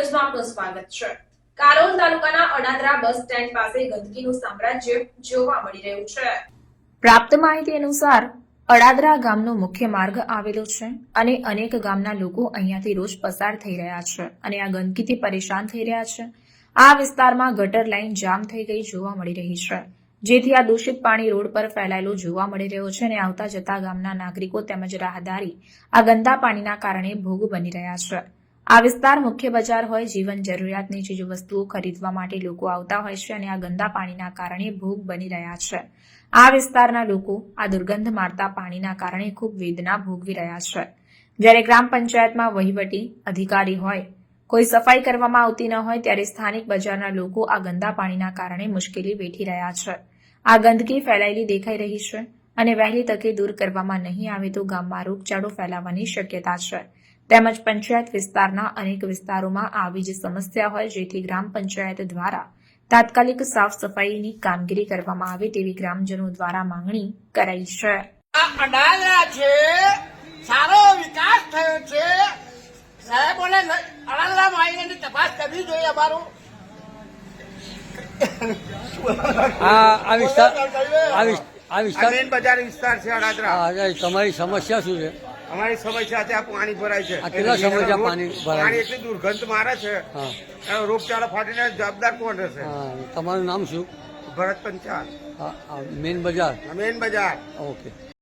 સ્વાગત છે. કારોલ તાલુકાના અડાદરા બસ સ્ટેન્ડ પાસે ગંદકીનું સામ્રાજ્ય જોવા મળી રહ્યું છે. પ્રાપ્ત માહિતી અનુસાર, અડાદરા ગામનો મુખ્ય માર્ગ આવેલો છે અને અનેક ગામના લોકો અહીંયાથી રોજ પસાર થઈ રહ્યા છે અને આ ગંદકીથી પરેશાન થઈ રહ્યા છે. આ વિસ્તારમાં ગટર લાઇન જામ થઈ ગઈ જોવા મળી રહી છે. જેથી આ દૂષિત પાણી રોડ પર ફેલાયેલું જોવા મળી રહ્યો છે અને આવતા જતા ગામના નાગરિકો તેમજ રાહદારી આ ગંદા પાણીના કારણે ભોગ બની રહ્યા છે. આ વિસ્તાર મુખ્ય બજાર હોય, જીવન જરૂરિયાતની ચીજ વસ્તુઓ ખરીદવા માટે લોકો આવતા હોય છે અને આ ગંદા પાણીના કારણે ભોગ બની રહ્યા છે. આ વિસ્તારના લોકો આ દુર્ગંધ મારતા પાણીના કારણે ખૂબ વેદના ભોગવી રહ્યા છે. જ્યારે ગ્રામ પંચાયતમાં વહીવટી અધિકારી હોય, કોઈ સફાઈ કરવામાં આવતી ન હોય, ત્યારે સ્થાનિક બજારના લોકો આ ગંદા પાણીના કારણે મુશ્કેલી વેઠી રહ્યા છે. આ ગંદકી ફેલાયેલી દેખાઈ રહી છે. અને વહેલી તકે દૂર કરવામાં નહીં આવે તો ગામમાં રોગચાળો ફેલાવાની શક્યતા છે. તેમજ પંચાયત વિસ્તારના અનેક વિસ્તારોમાં આવી જ સમસ્યા હોય જેથી ગ્રામ પંચાયત દ્વારા તાત્કાલિક સાફ સફાઈની કામગીરી કરવામાં આવે તેવી ગ્રામજનો દ્વારા માંગણી કરાઈ છે. અડાલરા છે. સારો વિકાસ થયો છે. સાહેબોને અડાલરામાં આવીને એની તપાસ કરવી જોઈએ અમારું. આ આ વિસ્તાર આ વિસ- આ આ વિસ્તાર મેન બજાર વિસ્તાર છે અડાદરા આ તમારી સમસ્યા શું છે? અમારી સમસ્યા છે આ પાણી ભરાય છે. કેટલા સમસ્યા પાણી ભરાય પાણી એટલી દુર્ગંધ મારે છે. હા. રોગચાળો ફાટીને જવાબદાર કોણ રહેશે? તમારું નામ શું? ભરત પંચાલ. મેન બજાર? મેઇન મેન બજાર. ઓકે.